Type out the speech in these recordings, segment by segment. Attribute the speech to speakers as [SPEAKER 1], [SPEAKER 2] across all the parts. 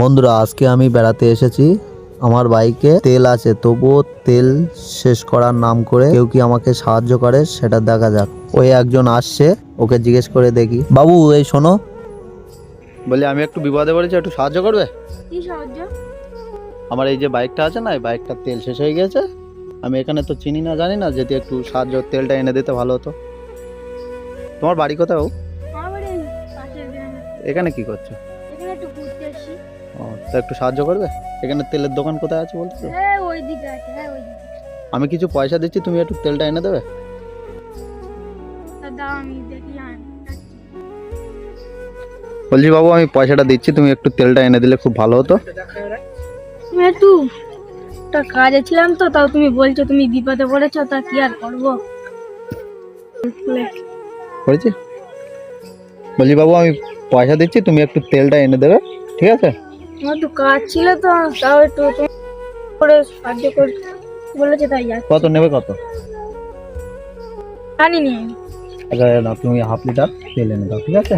[SPEAKER 1] বন্ধুরা আজকে আমি বেড়াতে এসেছি। আমার বাইকে তেল আছে তবুও তেল শেষ করার নাম করে কেউ কি আমাকে সাহায্য করে সেটা দেখা যাক। ওই একজন আসছে ওকে জিজ্ঞেস করে দেখি। বাবু এই শোনো। বলি আমি একটু বিপদে পড়েছি একটু সাহায্য করবে?
[SPEAKER 2] কি সাহায্য?
[SPEAKER 1] আমার এই যে বাইকটা আছে না এই বাইকটার তেল শেষ হয়ে গেছে। আমি এখানে তো চিনি না জানি না যদি একটু সাহায্য তেলটা এনে দিতে ভালো হতো। তোমার বাড়ি
[SPEAKER 2] গ্রামে।
[SPEAKER 1] এখানে কি করছ?
[SPEAKER 2] এখানে একটু ঘুরতে এসেছি
[SPEAKER 1] ও তা একটু সাহায্য করবে? এখানে তেলের দোকান কোথায় আছে বলতে?
[SPEAKER 2] হ্যাঁ ওই দিকে আছে হ্যাঁ ওই দিকে।
[SPEAKER 1] আমি কিছু পয়সা দিচ্ছি তুমি একটু তেলটা এনে দেবে?
[SPEAKER 2] আমি দেখি
[SPEAKER 1] বলছি বাবু আমি পয়সাটা দিচ্ছি তুমি একটু তেলটা এনে দিলে খুব ভালো হতো।
[SPEAKER 2] তুমি একটু একটা কাজে ছিলাম তো তাও তুমি বলছো তুমি বিপদে পড়েছো তা কি আর করব?
[SPEAKER 1] করেছি? বলছি বাবু আমি পয়সা দিচ্ছি তুমি একটু তেলটা এনে দেবে ঠিক আছে?
[SPEAKER 2] আমার একটু কাজ ছিল তো তাও একটু করে সাহায্য কর বলেছে তাই যাচ্ছি
[SPEAKER 1] কত নেবে কত?
[SPEAKER 2] জানি নি।
[SPEAKER 1] আচ্ছা না তুমি হাফ লিটার তেল এনে দাও ঠিক আছে?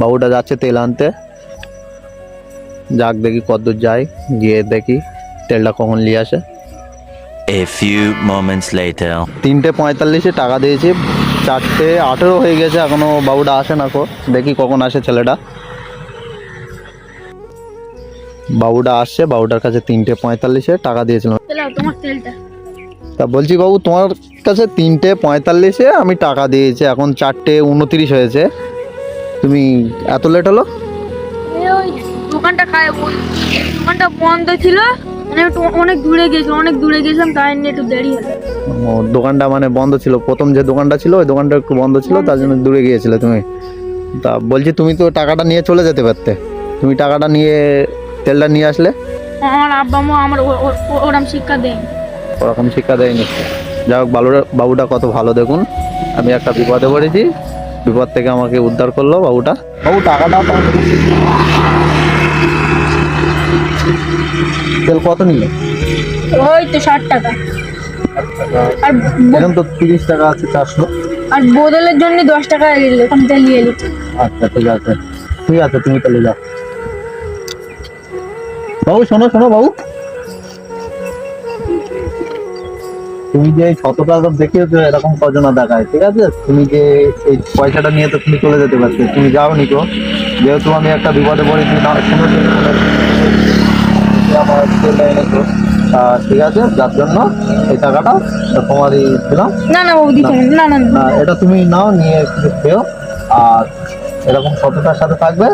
[SPEAKER 1] বাবুটা যাচ্ছে তেল আনতে। যাক দেখি কতদূর যায় গিয়ে দেখি তেলটা কখন নিয়ে আসে।
[SPEAKER 3] A few moments later.
[SPEAKER 1] তিনটে পঁয়তাল্লিশে টাকা দিয়েছি চারটে আঠেরো হয়ে গেছে এখনও বাবুটা আসে না কো। দেখি কখন আসে ছেলেটা। বাবুটা আসছে বাবুটার কাছে তিনটে পঁয়তাল্লিশে টাকা দিয়েছিলাম। তা বলছি বাবু তোমার কাছে তিনটে পঁয়তাল্লিশে আমি টাকা দিয়েছি এখন চারটে উনত্রিশ হয়েছে। তুমি এত লেট হলো?
[SPEAKER 2] দোকানটা খায় দোকানটা বন্ধ ছিল মানে একটু অনেক দূরে গেছিলাম অনেক দূরে গেছিলাম তাই নিয়ে একটু দেরি হলো।
[SPEAKER 1] ও, দোকানটা মানে বন্ধ ছিল। প্রথম যে দোকানটা ছিল ওই দোকানটা একটু বন্ধ ছিল তার জন্য দূরে গিয়েছিলে তুমি। তা বলছি তুমি তো টাকাটা নিয়ে চলে যেতে পারতে। তুমি টাকাটা নিয়ে তেলটা নিয়ে আসলে?
[SPEAKER 2] আমার আব্বা মা আমার ও- ও- ও- ওরম শিক্ষা দেয়নি।
[SPEAKER 1] ওরকম শিক্ষা দেয়নি। যাই হোক বাবুটা বাবুটা কত ভালো দেখুন। আমি একটা বিপদে পড়েছি। বিপদ থেকে আমাকে উদ্ধার করল বাবুটা। বাবু টাকাটা তেল কত নিলে?
[SPEAKER 2] ওই তো ষাট টাকা। আর ব-
[SPEAKER 1] এখন তো তিরিশ টাকা আছে চারশো।
[SPEAKER 2] আর বোতলের জন্য দশ টাকা নিল ওখান থেকে নিয়ে এলি।
[SPEAKER 1] আচ্ছা ঠিক আছে। ঠিক আছে তুমি তাহলে যাও। বাবু শোনো শোনো বাবু। তুমি যে শত টাকা দেখিয়েছো এরকম কজনা দেখায় ঠিক আছে? তুমি যে এই পয়সাটা নিয়ে তো তুমি চলে যেতে পারছ তুমি যাও নি তো যেহেতু আমি একটা বিপদে পড়েছি না শোনো যে তুমি আমার এনেছো আহ, ঠিক আছে যার জন্য এই টাকাটা তোমারই দিলাম।
[SPEAKER 2] না না
[SPEAKER 1] এটা তুমি নাও নিয়ে খেয়েও। আর এরকম সততার সাথে থাকবে।